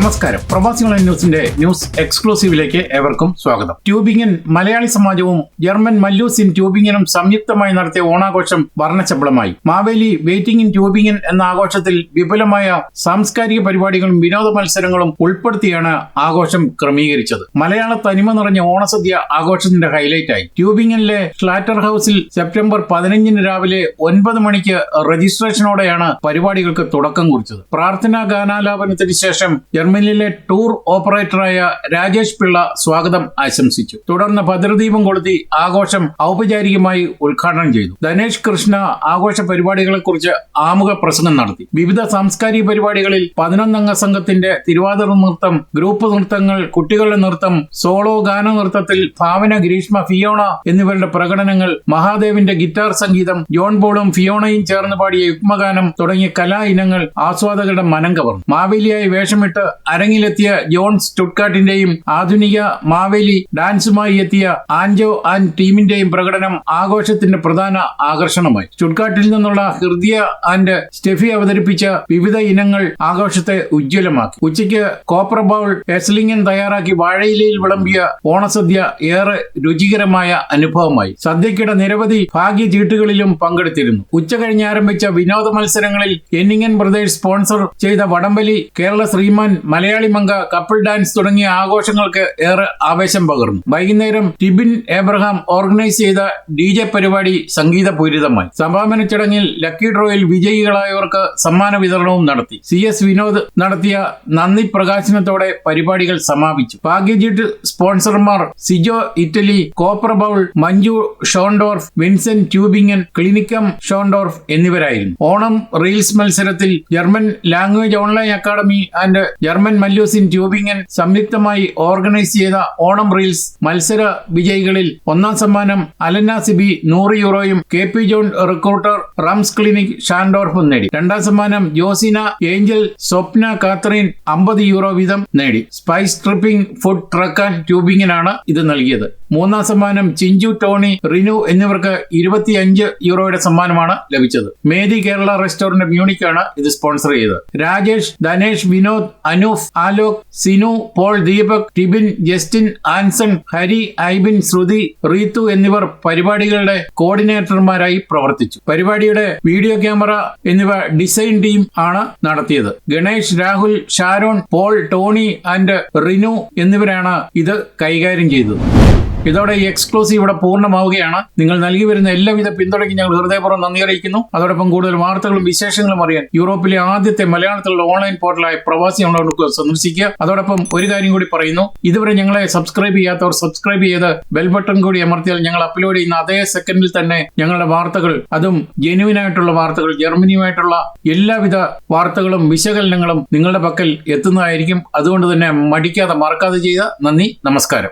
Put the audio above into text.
നമസ്കാരം. പ്രവാസി ഓൺലൈൻ ന്യൂസിന്റെ ന്യൂസ് എക്സ്ക്ലൂസീവിലേക്ക് ഏവർക്കും സ്വാഗതം. ട്യൂബിംഗൻ മലയാളി സമാജവും ജർമ്മൻ മല്ലൂസിൻ ട്യൂബിംഗനും സംയുക്തമായി നടത്തിയ ഓണാഘോഷം വർണശബളമായി മാവേലി വെയിറ്റിംഗ് ഇൻ ട്യൂബിംഗൻ എന്ന ആഘോഷത്തിൽ വിപുലമായ സാംസ്കാരിക പരിപാടികളും വിനോദ മത്സരങ്ങളും ഉൾപ്പെടുത്തിയാണ് ആഘോഷം ക്രമീകരിച്ചത്. മലയാള തനിമ നിറഞ്ഞ ഓണസദ്യ ആഘോഷത്തിന്റെ ഹൈലൈറ്റായി ട്യൂബിംഗനിലെ ഫ്ലാറ്റർ ഹൌസിൽ സെപ്റ്റംബർ പതിനഞ്ചിന് രാവിലെ ഒൻപത് മണിക്ക് രജിസ്ട്രേഷനോടെയാണ് പരിപാടികൾക്ക് തുടക്കം കുറിച്ചത്. പ്രാർത്ഥനാ ഗാനാലാപനത്തിന് ശേഷം ജർമ്മനിയിലെ ടൂർ ഓപ്പറേറ്ററായ രാജേഷ് പിള്ള സ്വാഗതം ആശംസിച്ചു. തുടർന്ന് ഭദ്രദീപം കൊളുത്തി ആഘോഷം ഔപചാരികമായി ഉദ്ഘാടനം ചെയ്തു. ധനേഷ് കൃഷ്ണ ആഘോഷ പരിപാടികളെക്കുറിച്ച് ആമുഖ പ്രസംഗം നടത്തി. വിവിധ സാംസ്കാരിക പരിപാടികളിൽ പതിനൊന്നംഗ സംഘത്തിന്റെ തിരുവാതിര നൃത്തം ഗ്രൂപ്പ് നൃത്തങ്ങൾ കുട്ടികളുടെ നൃത്തം സോളോ ഗാന നൃത്തത്തിൽ ഭാവന ഗ്രീഷ്മ ഫിയോണ എന്നിവരുടെ പ്രകടനങ്ങൾ മഹാദേവിന്റെ ഗിറ്റാർ സംഗീതം ജോൺ പോളും ഫിയോണയും ചേർന്ന് പാടിയ യുഗ്മഗാനം തുടങ്ങിയ കലാ ഇനങ്ങൾ ആസ്വാദകരുടെ മനം കവർന്നു. മാവേലിയായി വേഷമിട്ട് അരങ്ങിലെത്തിയ ജോൺ സ്റ്റുട്ട്കാട്ടിന്റെയും ആധുനിക മാവേലി ഡാൻസുമായി എത്തിയ ആൻജോ ആൻഡ് ടീമിന്റെയും പ്രകടനം ആഘോഷത്തിന്റെ പ്രധാന ആകർഷണമായി. സ്റ്റുട്ട്കാട്ടിൽ നിന്നുള്ള ഹൃദയ ആൻഡ് സ്റ്റെഫി അവതരിപ്പിച്ച വിവിധ ഇനങ്ങൾ ആഘോഷത്തെ ഉജ്ജ്വലമാക്കി. ഉച്ചയ്ക്ക് കോപ്പർ ബൗൾ എസ്ലിംഗൻ തയ്യാറാക്കി വാഴയിലയിൽ വിളമ്പിയ ഓണസദ്യ ഏറെ രുചികരമായ അനുഭവമായി. സദ്യക്കിടെ നിരവധി ഭാഗ്യ ചീട്ടുകളിലും പങ്കെടുത്തിരുന്നു. ഉച്ച കഴിഞ്ഞ് ആരംഭിച്ച വിനോദ മത്സരങ്ങളിൽ എന്നിങ്ങൻ ബ്രദേഴ്സ് സ്പോൺസർ ചെയ്ത വടംവലി കേരള ശ്രീമാൻ മലയാളി മംഗ കപ്പിൾ ഡാൻസ് തുടങ്ങിയ ആഘോഷങ്ങൾക്ക് ഏറെ ആവേശം പകർന്നു. വൈകുന്നേരം ടിബിൻ ഏബ്രഹാം ഓർഗനൈസ് ചെയ്ത ഡി ജെ പരിപാടി സംഗീതപൂരിതമായി. സമാപന ചടങ്ങിൽ ലക്കി ഡ്രോയിൽ വിജയികളായവർക്ക് സമ്മാന വിതരണവും നടത്തി. സി എസ് വിനോദ് നടത്തിയ നന്ദി പ്രകാശനത്തോടെ പരിപാടികൾ സമാപിച്ചു. ഭാഗ്യജീട്ട് സ്പോൺസർമാർ Sijo Italy copper bowl Manju Schondorf Vincent Tubingen Klinikum Schondorf എന്നിവരായിരുന്നു. ഓണം റീൽസ് മത്സരത്തിൽ German language online academy and German മല്യൂസിൻ Tubingen സംയുക്തമായി ഓർഗനൈസ് ചെയ്ത ഓണം റീൽസ് മത്സര വിജയികളിൽ ഒന്നാം സമ്മാനം അലന്ന സിബി നൂറ് യൂറോയും കെ പി ജോൺ റിക്രൂട്ടർ റംസ് ക്ലിനിക് ഷാൻഡോർഫും നേടി. രണ്ടാം സമ്മാനം ജോസിന ഏഞ്ചൽ സ്വപ്ന കാത്രീൻ അമ്പത് യൂറോ വീതം നേടി. Spice tripping food truck and ട്യൂബിങ്ങിനാണ് ഇത് നൽകിയത്. മൂന്നാം സമ്മാനം ചിഞ്ചു ടോണി റിനു എന്നിവർക്ക് ഇരുപത്തിയഞ്ച് യൂറോയുടെ സമ്മാനമാണ് ലഭിച്ചത്. മേദി കേരള റെസ്റ്റോറന്റ് മ്യൂണിക്കാണ് ഇത് സ്പോൺസർ ചെയ്തത്. Rajesh Dhanesh Vinod Anoop Alok Sinu Paul Deepak Tibin Justin Anson Hari Aibin Shruthi Reethu എന്നിവർ പരിപാടികളുടെ കോർഡിനേറ്റർമാരായി പ്രവർത്തിച്ചു. പരിപാടിയുടെ വീഡിയോ ക്യാമറ എന്നിവ ഡിസൈൻ ടീം ആണ് നടത്തിയത്. Ganesh Rahul Sharon Paul Tony and Rinu എന്നിവരാണ് ഇത് കൈകാര്യം ചെയ്തത്. ഇതോടെ ഈ എക്സ്ക്ലൂസീവ് ഇവിടെ പൂർണമാവുകയാണ്. നിങ്ങൾ നൽകി വരുന്ന എല്ലാവിധ പിന്തുണയ്ക്കും ഞങ്ങൾ ഹൃദയപൂർവം നന്ദി അറിയിക്കുന്നു. അതോടൊപ്പം കൂടുതൽ വാർത്തകളും വിശേഷങ്ങളും അറിയാൻ യൂറോപ്പിലെ ആദ്യത്തെ മലയാളത്തിലുള്ള ഓൺലൈൻ പോർട്ടലായ പ്രവാസി ഓൺലൈൻ സന്ദർശിക്കുക. അതോടൊപ്പം ഒരു കാര്യം കൂടി പറയുന്നു. ഇതുവരെ ഞങ്ങളെ സബ്സ്ക്രൈബ് ചെയ്യാത്തവർ സബ്സ്ക്രൈബ് ചെയ്ത് ബെൽ ബട്ടൺ കൂടി അമർത്തിയാൽ ഞങ്ങൾ അപ്ലോഡ് ചെയ്യുന്ന അതേ സെക്കൻഡിൽ തന്നെ ഞങ്ങളുടെ വാർത്തകൾ അതും ജെനുവിൻ ആയിട്ടുള്ള വാർത്തകൾ ജർമ്മനിയുമായിട്ടുള്ള എല്ലാവിധ വാർത്തകളും വിശകലനങ്ങളും നിങ്ങളുടെ പക്കൽ എത്തുന്നതായിരിക്കും. അതുകൊണ്ട് തന്നെ മടിക്കാതെ മറക്കാതെ ചെയ്ത നന്ദി നമസ്കാരം.